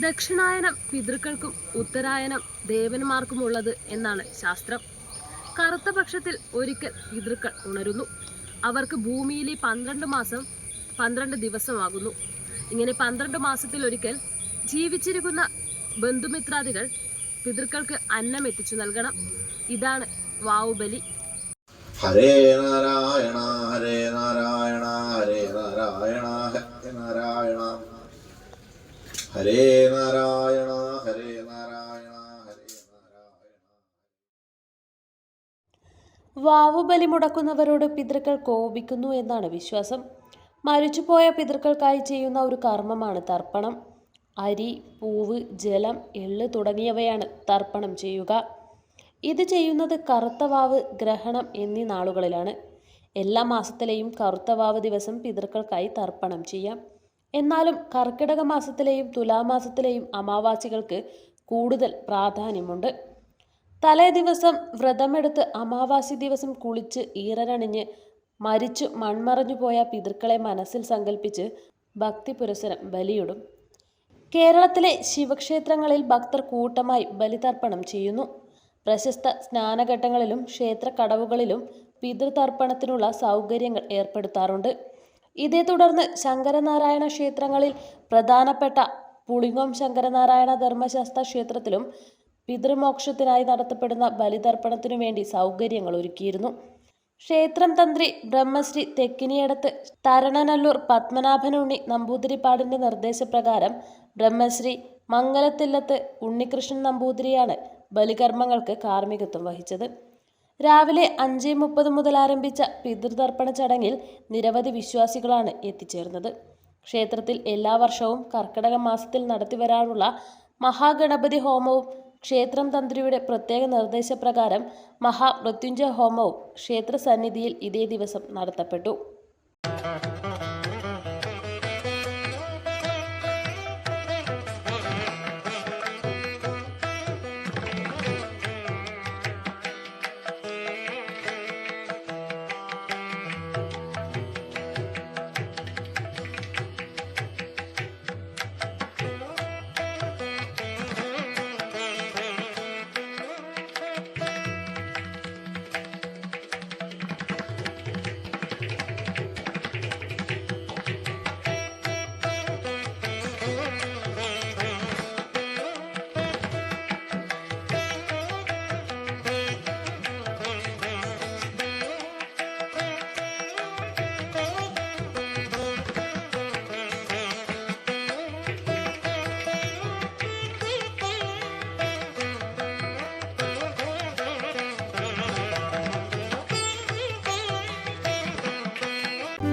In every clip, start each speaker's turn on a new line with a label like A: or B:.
A: ദക്ഷിണായനം പിതൃക്കൾക്കും ഉത്തരായനം ദേവന്മാർക്കും ദേവന്മാർക്കുമുള്ളത് എന്നാണ് ശാസ്ത്രം. കറുത്ത പക്ഷത്തിൽ ഒരിക്കൽ പിതൃക്കൾ ഉണരുന്നു. അവർക്ക് ഭൂമിയിലെ പന്ത്രണ്ട് മാസം പന്ത്രണ്ട് ദിവസമാകുന്നു. ഇങ്ങനെ പന്ത്രണ്ട് മാസത്തിൽ ഒരിക്കൽ ജീവിച്ചിരിക്കുന്ന ബന്ധുമിത്രാദികൾ പിതൃക്കൾക്ക് അന്നം എത്തിച്ചു നൽകണം. ഇതാണ് വാവുബലി.
B: ഹരേ നാരായണ ഹരേ നാരായണ ഹരേ നാരായണ ഹരേ നാരായണ. ഹരേ നാരായണ ഹരേ നാരായണ ഹരേ നാരായണ
A: വാവുബലി മുടക്കുന്നവരോട് പിതൃക്കൾ കോപിക്കുന്നു എന്നാണ് വിശ്വാസം. മരിച്ചുപോയ പിതൃക്കൾക്കായി ചെയ്യുന്ന ഒരു കർമ്മമാണ് തർപ്പണം. അരി പൂവ് ജലം എള്ള് തുടങ്ങിയവയാണ് തർപ്പണം ചെയ്യുക. ഇത് ചെയ്യുന്നത് കറുത്ത വാവ് ഗ്രഹണം എന്നീ നാളുകളിലാണ്. എല്ലാ മാസത്തിലെയും കറുത്ത വാവ് ദിവസം പിതൃക്കൾക്കായി തർപ്പണം ചെയ്യാം. എന്നാലും കർക്കിടക മാസത്തിലെയും തുലാമാസത്തിലെയും അമാവാസികൾക്ക് കൂടുതൽ പ്രാധാന്യമുണ്ട്. തലേ ദിവസം വ്രതമെടുത്ത് അമാവാസി ദിവസം കുളിച്ച് ഈറനണിഞ്ഞ് മരിച്ചു മൺമറഞ്ഞു പോയ പിതൃക്കളെ മനസ്സിൽ സങ്കല്പിച്ച് ഭക്തി പുരസരം ബലിയിടും. കേരളത്തിലെ ശിവക്ഷേത്രങ്ങളിൽ ഭക്തർ കൂട്ടമായി ബലിതർപ്പണം ചെയ്യുന്നു. പ്രശസ്ത സ്നാനഘട്ടങ്ങളിലും ക്ഷേത്ര കടവുകളിലും പിതൃതർപ്പണത്തിനുള്ള സൗകര്യങ്ങൾ ഏർപ്പെടുത്താറുണ്ട്. ഇതേ തുടർന്ന് ശങ്കരനാരായണ ക്ഷേത്രങ്ങളിൽ പ്രധാനപ്പെട്ട പുളിങ്ങോം ശങ്കരനാരായണ ധർമ്മശാസ്ത്ര ക്ഷേത്രത്തിലും പിതൃമോക്ഷത്തിനായി നടത്തപ്പെടുന്ന ബലിതർപ്പണത്തിനു വേണ്ടി സൗകര്യങ്ങൾ ഒരുക്കിയിരുന്നു. ക്ഷേത്രം തന്ത്രി ബ്രഹ്മശ്രീ തെക്കിനിയടത്ത് തരണനല്ലൂർ പത്മനാഭനുണ്ണി നമ്പൂതിരിപ്പാടിന്റെ നിർദ്ദേശപ്രകാരം ബ്രഹ്മശ്രീ മംഗലത്തില്ലത്ത് ഉണ്ണികൃഷ്ണൻ നമ്പൂതിരിയാണ് ബലികർമ്മങ്ങൾക്ക് കാർമ്മികത്വം വഹിച്ചത്. രാവിലെ അഞ്ച് മുപ്പത് മുതൽ ആരംഭിച്ച പിതൃതർപ്പണ ചടങ്ങിൽ നിരവധി വിശ്വാസികളാണ് എത്തിച്ചേർന്നത്. ക്ഷേത്രത്തിൽ എല്ലാ വർഷവും കർക്കിടക മാസത്തിൽ നടത്തിവരാറുള്ള മഹാഗണപതി ഹോമവും ക്ഷേത്രം തന്ത്രിയുടെ പ്രത്യേക നിർദ്ദേശപ്രകാരം മഹാമൃത്യുഞ്ജയ ഹോമവും ക്ഷേത്രസന്നിധിയിൽ ഇതേ ദിവസം നടത്തപ്പെട്ടു.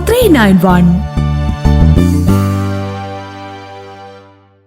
C: three nine one